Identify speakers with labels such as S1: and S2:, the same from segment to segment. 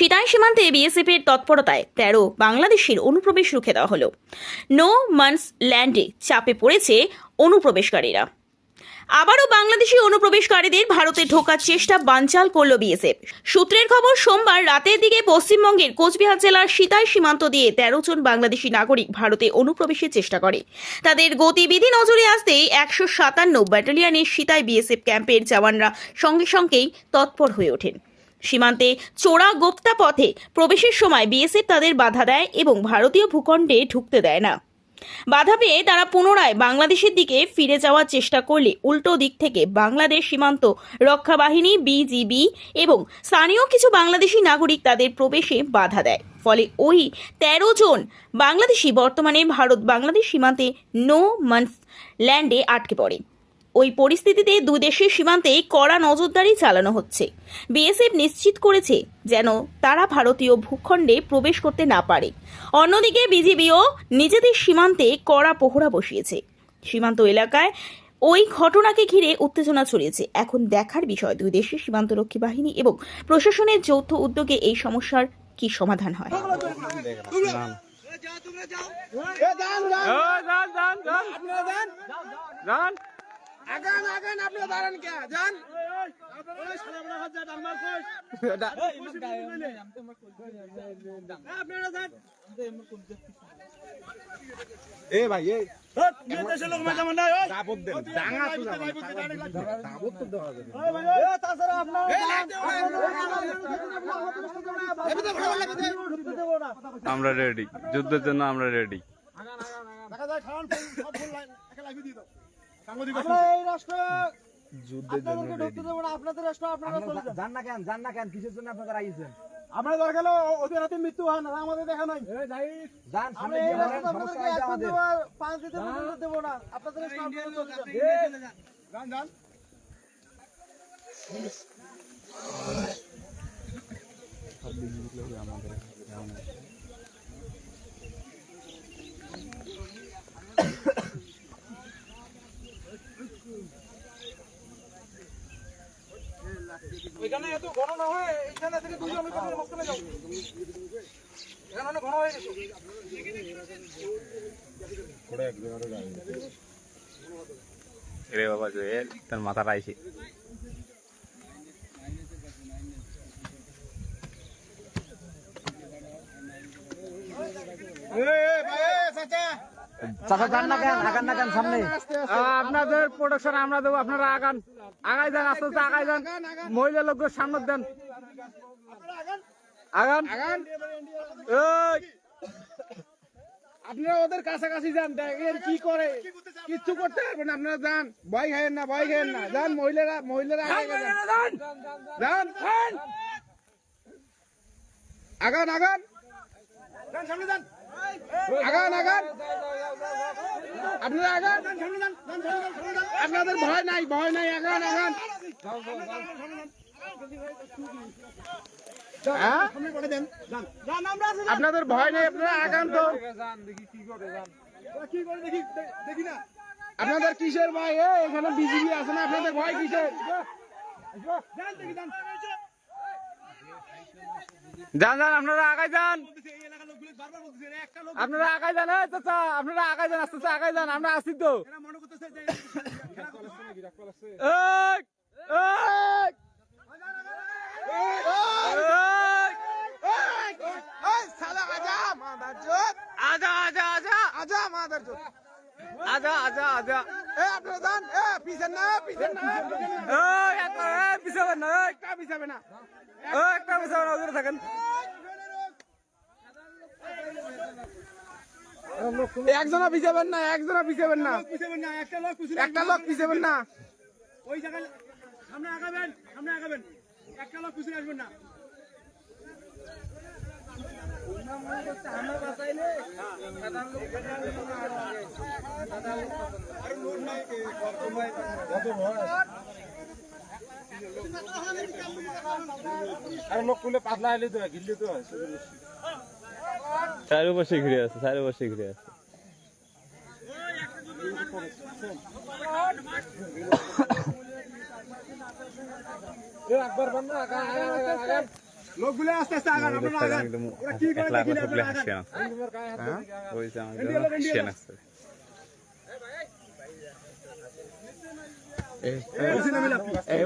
S1: সিতাই সীমান্তে বিএসএফ এর তৎপরতায় তেরো বাংলাদেশের অনুপ্রবেশ রুখে দেওয়া হলো। নো মান্স ল্যান্ডে চাপে পড়েছে অনুপ্রবেশকারীরা। আবারও বাংলাদেশি অনুপ্রবেশকারীদের ভারতে ঢোকার চেষ্টা বানচাল করল বিএসএফ। সূত্রের খবর, সোমবার রাতের দিকে পশ্চিমবঙ্গের কোচবিহার জেলার সিতাই সীমান্ত দিয়ে তেরো জন বাংলাদেশি নাগরিক ভারতে অনুপ্রবেশের চেষ্টা করে। তাদের গতিবিধি নজরে আসতেই একশো সাতান্ন ব্যাটালিয়নের সিতাই বিএসএফ ক্যাম্পের জওয়ানরা সঙ্গে সঙ্গেই তৎপর হয়ে ওঠেন। সীমান্তে চোরা গোপ্তা পথে প্রবেশের সময় বিএসএফ তাদের বাধা দেয় এবং ভারতীয় ভূখণ্ডে ঢুকতে দেয় না। বাধা পেয়ে তারা পুনরায় বাংলাদেশের দিকে ফিরে যাওয়ার চেষ্টা করলে উল্টো দিক থেকে বাংলাদেশ সীমান্ত রক্ষা বাহিনী বিজিবি এবং স্থানীয় কিছু বাংলাদেশি নাগরিক তাদের প্রবেশে বাধা দেয়। ফলে ওই তেরো জন বাংলাদেশি বর্তমানে ভারত বাংলাদেশ সীমান্তে নো মান্থ ল্যান্ডে আটকে পড়ে। ওই পরিস্থিতিতে দুই দেশের সীমান্তে কড়া নজরদারি চালানো হচ্ছে। বিএসএফ নিশ্চিত করেছে যেন তারা ভারতীয় ভূখণ্ডে প্রবেশ করতে না পারে। অন্যদিকে বিজিবিও নিজেদের সীমান্তে কড়া পোহরা বসিয়েছে। সীমান্ত এলাকায় ওই ঘটনাকে ঘিরে উত্তেজনা ছড়িয়েছে। এখন দেখার বিষয় দুই দেশের সীমান্তরক্ষী বাহিনী এবং প্রশাসনের যৌথ উদ্যোগে এই সমস্যার কি সমাধান হয়?
S2: না, দাবত তো দেওয়া যাবে না।
S3: এ তাছাড়া
S4: আমরা রেডি যুদ্ধের জন্য আমরা রেডি
S3: দেখা যায় খাওয়ান সব ফুল একা লাগিয়ে দিই দাও। সাংবাদিক এই রাষ্ট্র
S2: যুদ্ধের জন্য
S3: আপনাদেরকে ঢুকতে দেবো না আপনাদের রাষ্ট্র আপনারা চলে যান।
S2: জান না কেন জান না কেন কিসের জন্য আপনারা আইছেন?
S3: আমরা দরকার হলে ওদের হাতে মৃত্যু হয় না আমাদের দেখা নাই।
S2: জান সামনে
S3: এই রাষ্ট্র আপনাদেরকে এখন
S2: আমাদের।
S3: পাঁচ দিতে পর্যন্ত দেবো না আপনাদের রাষ্ট্র আপনারা চলে যান। যান যান। এখানে এত ঘন না হয় এখানে থেকে দুজন যাও। এখানে অনেক ঘন হয়ে গেছে।
S4: রে বাবা তার মাথা রাইছে
S2: চাচা। জান না কেন? আগান না কেন সামনে।
S4: আপনাদের প্রোডাকশন আমরা দেবো আপনারা আগান। আগাই যান আস্তে আস্তে আগাই যান। মহিলা লোক সামনে দেন। আগান।
S3: আগান আপনারা ওদের কাছাকাছি যান দেখেন কি করে। কিচ্ছু করতে পারবেন আপনারা যান। ভয় খাইয়েন না ভয় খাইয়েন না। যান মহিলারা মহিলারা যান। যান। যান। আগান আগান। যান সামনে যান। আগান আগান। আপনারা আগান। আপনাদের ভয় নাই ভয় নাই, আগান আগান। হ্যাঁ? আপনাদের ভয় নেই, আপনারা আগান তো। আপনাদের কিসের ভয়? এখানে বিজিবি আছে না, আপনাদের ভয় কিসের?
S4: যান যান, আপনারা আগাই যান। আপনারা আগাই যান চাচা আপনারা আগাই যান আস্তে আস্তে আগাই যান আমরা আসি তো। এই, এই, এই, আজা আজা আজা আজা। আজা আজা
S3: আপনারা যান এ পিছেন না পিছেন না।
S4: এই একটা এই পিছাবেন না
S3: একটা পিছাবে না।
S4: একটা না থাকেন।
S3: একজনা পিছাবেন না একজনা পিছাবেন না। একটা লোক পিছাবেন না
S5: ওই জায়গায় সামনে আগাবেন সামনে আগাবেন। একটা লোক পিছনে আসবেন না।
S2: আর লোক কুলে পাতলা আইলে তো গিল্লি তো
S4: চারু বসে ঘুরে আছে চারু বসে ঘুরে আছে।
S5: লোকগুলো আস্তে আস্তে আগান আপনারা আগান। ওরা কি করে দেখি না আপনারা আগান।
S3: এই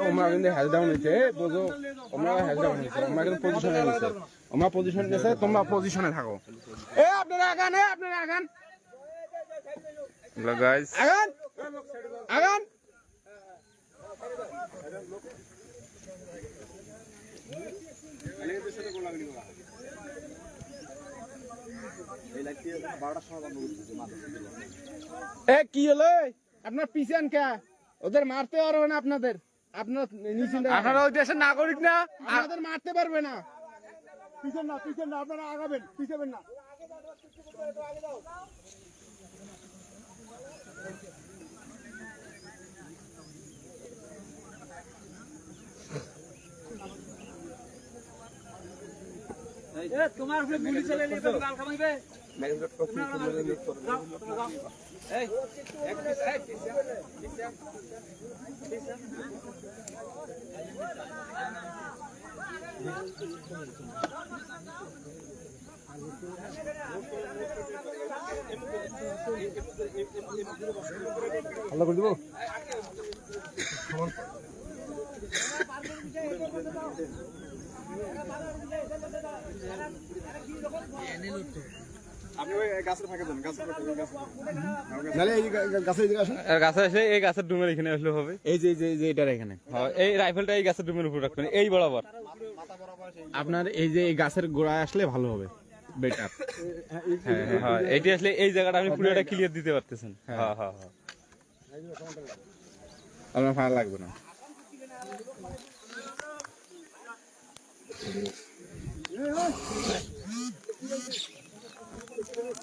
S3: ওমরা কিন্তু হেজ ডাউন হয়েছে বোঝো ওমরা হেজ ডাউন হয়েছে ওমরা কিন্তু পজিশনে নিয়েছে ওমরা পজিশন নিয়েছে তোমরা পজিশনে থাকো। এ আপনারা আগান এ আপনারা আগান।
S4: গাইস
S3: আগান আগান। এ কি হলো? আপনার পিছন কে? ওদের মারতে পারবে না আপনাদের। আপনার
S4: আপনারা ওই দেশের নাগরিক না।
S3: আপনাদের মারতে পারবে না।
S5: পিছন না পিছন না আপনারা আগাবেন পিছাবেন না। তোমার গুলি চালাইলে তো গাল কামাইবে
S3: নালে এই
S4: এই গাছের ডুমের এখানে আসলে হবে।
S3: এই যে এই যে- এই যে এটার এখানে।
S4: হ্যাঁ, এই রাইফেলটা এই গাছের ডুমের উপর রাখবেন এই বরাবর।
S3: আপনার এই যে এই গাছের গোড়ায় আসলে ভালো হবে বেটার
S4: হ্যাঁ এটি আসলে এই জায়গাটা আপনি পুরোটা ক্লিয়ার দিতে পারতেছেন। হ্যাঁ। হ্যাঁ হ্যাঁ
S3: আপনার ভালো লাগবে না।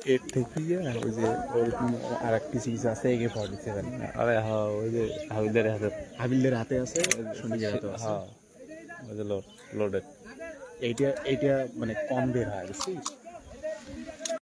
S3: এর থেকে ওই যে ওরকম আর একটি কিছু আছে একে ফর্টি সেভেন
S4: আরে হ্যাঁ ওই যে হাবিলদের হাতে।
S3: হাবিলদের হাতে আছে শনিদের হাতে
S4: হ্যাঁ ওই যে লোড লোডেড
S3: এইটা এইটা মানে কম বের হয় বুঝছিস?